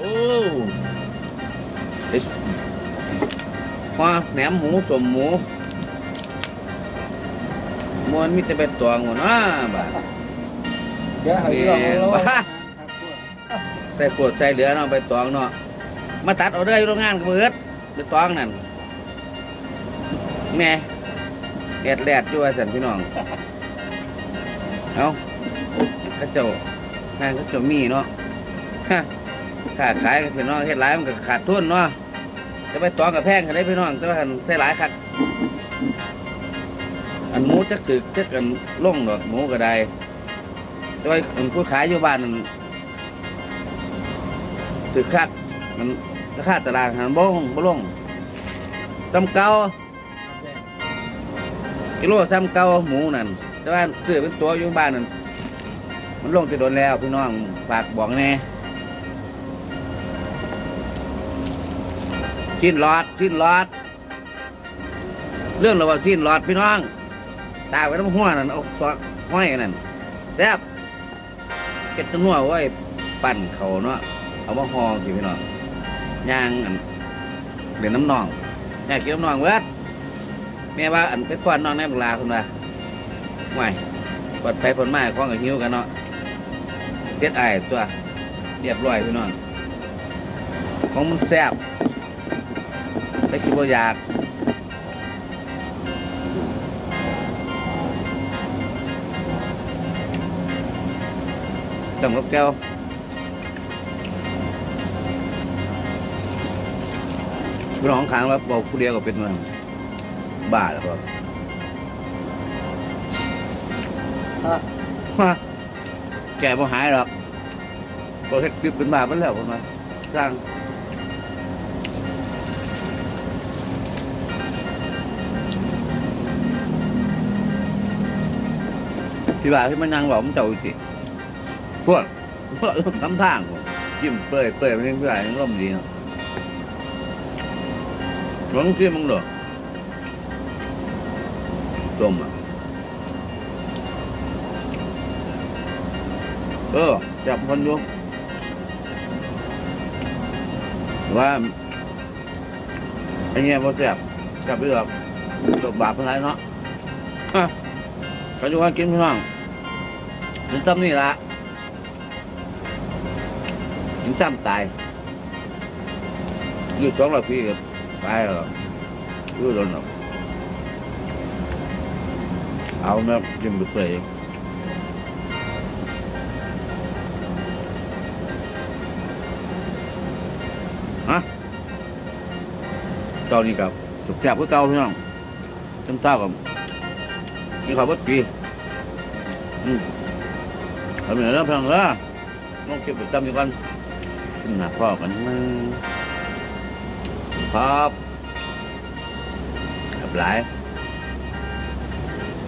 โอ้เด็ดมาแหนมหมูสมหมูมวนมีแต่เป็ดตวงหมดนะบ้าเดี๋ยวให้พี่น้องเราเอ๊ะใส่ปวดใส่เหลือเนาะใบตองเนาะมาตัดเอาเด้ออยู่โรงงานกับเบิดใบตองนั่นแม่แอดแลดอยู่ว่าสันพี่น้องเอากระเจ้างานกระเจ้ามีเนาะฮะ ขาขายกับพี่น้องเฮ็ดหลายมันก็ขาดทุนเนาะจะไปตองกับแพงกันได้พี่น้องแต่ว่าหันใส่หลายคักอันหมูจักถึกจักกันล่งดอกหมูก็ได้แต่ว่าอันผู้ขายอยู่บ้านนั่นถือคักมันราคาตลาดหันบ่ลงบ่ลงจำเก่ากิโลจำเก่าหมูนั่นแต่ว่าซื้อเป็นตัวอยู่บ้านนั่นมันลงไปโดนแล้วพี่น้องฝากบอกแน่ ชิ้นหลอดชิ้นหลอด เรื่องเราว่าชิ้นหลอดพี่น้อง ตาไว้น้ำหัวนั่นเอาตัวห้อยนั่นแซ่บเก็ดตัวนัวไว้ปั่นเขาเนาะเอามาห่อสิพี่น้องย่างอันเดี๋ยวน้ำนองอยากกินน้ำนองเว้ยแม่ว่าอันไปป้อนน้องในเวลาคุณว่าห่วยปลอดภัยผลไม้ของกับหิ้วกันเนาะเจ็ดไอตัว เรียบร้อยพี่น้องของมันแซ่บ ได้คิดว่าอยากจำกับแก้วพี่น้องค้างว่าบอกผู้เดียวก็เป็นมันบ้าแล้วก็ฮะแกบ่หายหรอกก็เฮ็ดคลิปเป็นบ้าไปแล้วคนมาสร้าง พี่บ่าพี่มันยังบอกมันเจ้าจิพวกพวกทำทางผมจิ้มเปื่อยเปื่อยมันยังพี่บ่ายังร่มดีเนาะหลวงที่มึงเหรอต้มอะเออจับคนอยู่ว่าไอ้เงี้ยพอแสบจับไปหรอกตบบาปอะไรเนาะ ฮะเขาจะว่ากินพี่น้องกินซ้ำนี่ละกินซ้ำตายยืดสองร้อยปีกับไปหรอกรู้โดนหรอกเอาแม่ยิ้มไปเปรย์ฮะเจ้านี่กับจุกแจบก็เก่าพี่น้องจำเจ้ากับ กินข้าวบดกีอืมทำอย่างนั้นพังละต้องเก็บไปจำดีกันขึ้นหนักพ่อกันไหมครับกับหลาย